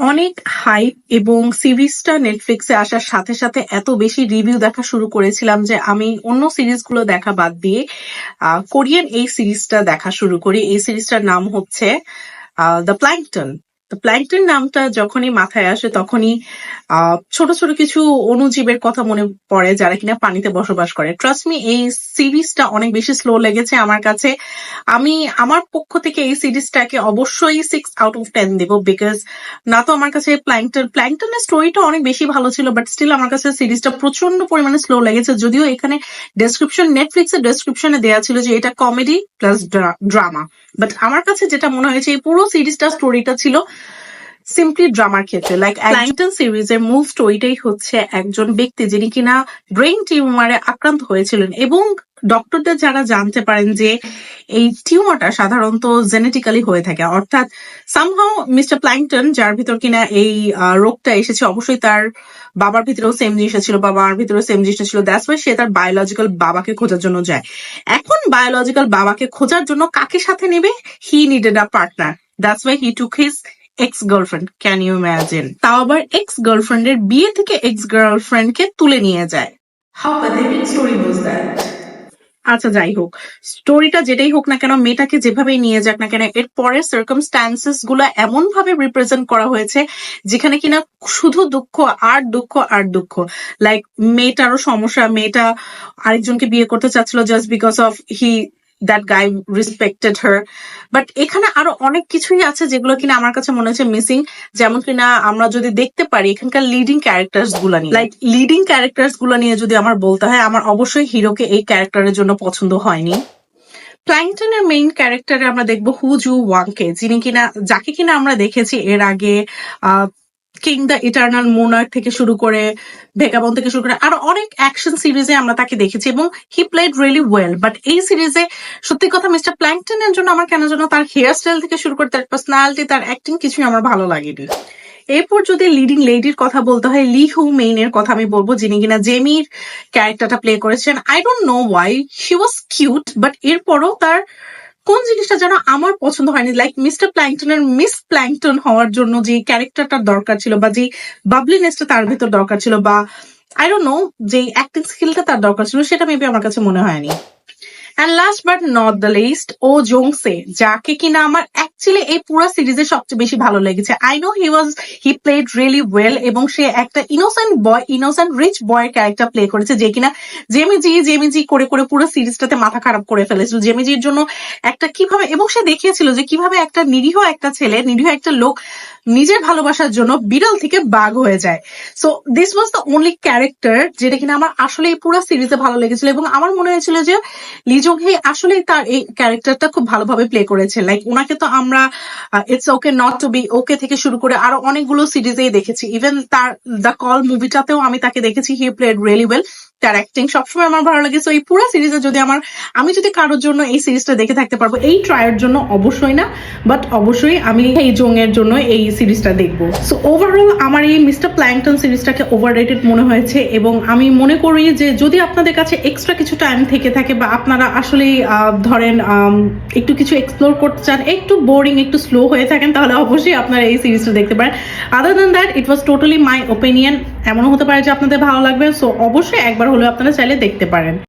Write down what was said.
অনেক হাইপ এবং সিরিজটা নেটফ্লিক্সে আসার সাথে সাথে এত বেশি রিভিউ দেখা শুরু করেছিলাম যে আমি অন্য সিরিজগুলো দেখা বাদ দিয়ে কোরিয়ান এই সিরিজটা দেখা শুরু করি। এই সিরিজটার নাম হচ্ছে দ্য প্ল্যাঙ্কটন দ্য প্ল্যাঙ্কটন নামটা যখনই মাথায় আসে তখনই ছোট ছোট কিছু অণুজীবের কথা মনে পড়ে যারা কিনা পানিতে বসবাস করে। ট্রাস্ট মি এই সিরিজটা অনেক বেশি স্লো লেগেছে আমার কাছে। আমি, আমার পক্ষ থেকে এই সিরিজটাকে অবশ্যই সিক্স আউট অফ টেন দেবো বিকজ না তো আমার কাছে প্ল্যাঙ্কটন প্ল্যাঙ্কটনের স্টোরিটা অনেক বেশি ভালো ছিল বাট স্টিল আমার কাছে সিরিজটা প্রচণ্ড পরিমাণে স্লো লেগেছে। যদিও এখানে ডেসক্রিপশন নেটফ্লিক্স এর ডেসক্রিপশনে দেওয়া ছিল যে এটা কমেডি প্লাস ড্রামা বাট আমার কাছে যেটা মনে হয়েছে, এই পুরো সিরিজটা স্টোরিটা ছিল সিম্পলি ড্রামার ক্ষেত্রে লাইক প্ল্যাঙ্কটন সিরিজের মূল স্টোরিটাই হচ্ছে একজন ব্যক্তি যিনি কিনা ব্রেইন টিউমারে আক্রান্ত হয়েছিলেন এবং ডক্টরদের যারা জানতে পারেন যে এই টিউমারটা সাধারণত জেনেটিক্যালি হয়ে থাকে অর্থাৎ সামহাও মিস্টার প্ল্যাঙ্কটন যার ভিতর কিনা এই রোগটা এসেছে অবশ্যই তার বাবার ভিতরেও সেম জিনিস ছিল বা মার ভিতরেও সেম জিনিসটা ছিল দ্যাটস ওয়াই সে তার বায়োলজিক্যাল বাবাকে খোঁজার জন্য যায়। এখন বায়োলজিক্যাল বাবাকে খোঁজার জন্য কাকে সাথে নেবে? He needed a partner that's why he took his ex girlfriend can you imagine তাও আবার এক্স গার্লফ্রেন্ডের বিয়ে থেকে এক্স গার্লফ্রেন্ডকে তুলে নিয়ে যায়। How pathetic story was that আচ্ছা যাই হোক। স্টোরিটা যেটাই হোক না কেন মেয়েটাকে যেভাবেই নিয়ে যাক না কেন এর পরের সার্কামস্ট্যান্সেসগুলো এমন ভাবে রিপ্রেজেন্ট করা হয়েছে যেখানে কিনা শুধু দুঃখ আর দুঃখ আর দুঃখ। লাইক মেয়েটারও সমস্যা মেয়েটা আরেকজনকে বিয়ে করতে চাচ্ছিল just because of he that guy respected her but এখানে আরও অনেক কিছুই আছে যেগুলো কিনা আমার কাছে মনে হচ্ছে মিসিং যেমন কিনা আমরা যদি দেখতে পারি এখানকার লিডিং ক্যারেক্টার্সগুলো নিয়ে। লাইক লিডিং ক্যারেক্টার্সগুলো নিয়ে যদি আমার বলতে হয়, আমার অবশ্যই হিরোকে এই ক্যারেক্টারের জন্য পছন্দ হয়নি। প্ল্যাংটনের মেইন ক্যারেক্টারে আমরা দেখব হু জু ওয়াংকে যিনি কিনা, যাকে কিনা আমরা দেখেছি এর আগে কিং দ্য ইটার্নাল মোনার থেকে শুরু করে ভেগাবন থেকে শুরু করে আরও অনেক অ্যাকশন সিরিজে আমরা তাকে দেখেছি এবং he played really well but এই সিরিজে সত্যি কথা মিস্টার প্ল্যাংটনের জন্য আমার কেন যেন তার হেয়ার স্টাইল থেকে শুরু করে তার পার্সোনালিটি তার অ্যাক্টিং কিছুই আমার ভালো লাগেনি। এরপর যদি লিডিং লেডির কথা বলতে হয় লি হু মেইন এর কথা আমি বলব, যিনি কিনা জেমির ক্যারেক্টারটা প্লে করেছেন। I don't know why she was cute but এরপরও তার কোন জিনিসটা যেন আমার পছন্দ হয়নি? লাইক মিস্টার প্ল্যাংটনের মিস প্ল্যাংটন হওয়ার জন্য যে ক্যারেক্টারটার দরকার ছিল বা যে বাবলিনেসটা তার ভেতর দরকার ছিল বা আই ডোন্ট নো যে অ্যাক্টিং স্কিলটা তার দরকার ছিল, সেটা মেবি আমার কাছে মনে হয়নি। And last but not the least Oh Jungse যাকে কিনা আমার অ্যাকচুয়ালি এই পুরো সিরিজে সবচেয়ে বেশি ভালো লেগেছে। I know he was he played really well এবং সে একটা ইনোসেন্ট বয় ইনোসেন্ট রিচ বয়ের ক্যারেক্টার প্লে করেছে যে কিনা জেমিজি জেমিজি করে করে পুরো সিরিজটাতে মাথা খারাপ করে ফেলেছিল। জেমিজির জন্য একটা কীভাবে, এবং সে দেখিয়েছিল যে কীভাবে একটা নিরীহ একটা ছেলে, নিরীহ একটা লোক নিজের ভালোবাসার জন্য বিড়াল থেকে বাঘ হয়ে যায়। So this was the only character যেটা কিনা আমার আসলে এই পুরো সিরিজে ভালো লেগেছিল, এবং আমার মনে হয়েছিল যে লিজং হে আসলে তার এই ক্যারেক্টারটা খুব ভালোভাবে প্লে করেছে। লাইক ওনাকে তো আমরা it's okay not to be okay থেকে শুরু করে আরও অনেকগুলো সিরিজেই দেখেছি। ইভেন তার দ্য কল মুভিটাতেও আমি তাকে দেখেছি। হি প্লেড রিয়েলি ওয়েল তার অ্যাক্টিং সবসময় আমার ভালো লাগে। সো এই পুরো সিরিজে যদি আমার, আমি যদি কারোর জন্য এই সিরিজটা দেখে থাকতে পারব, এই ট্রায়ের জন্য অবশ্যই না বাট অবশ্যই আমি এই জং এর জন্য এই সিরিজটা দেখব। সো ওভারঅল আমার এই মিস্টার প্ল্যাংটন সিরিজটাকে ওভার মনে হয়েছে এবং আমি মনে করি যে যদি আপনাদের কাছে এক্সট্রা কিছু টাইম থেকে থাকে বা আপনারা আসলে ধরেন একটু কিছু এক্সপ্লোর করতে চান, একটু বোরিং একটু স্লো হয়ে থাকেন, তাহলে অবশ্যই আপনারা এই সিরিজটা দেখতে পারেন। Other than that it was totally my opinion এমনও হতে পারে যে আপনাদের ভালো লাগবে। সো অবশ্যই একবার হলেও আপনারা চাইলে দেখতে পারেন।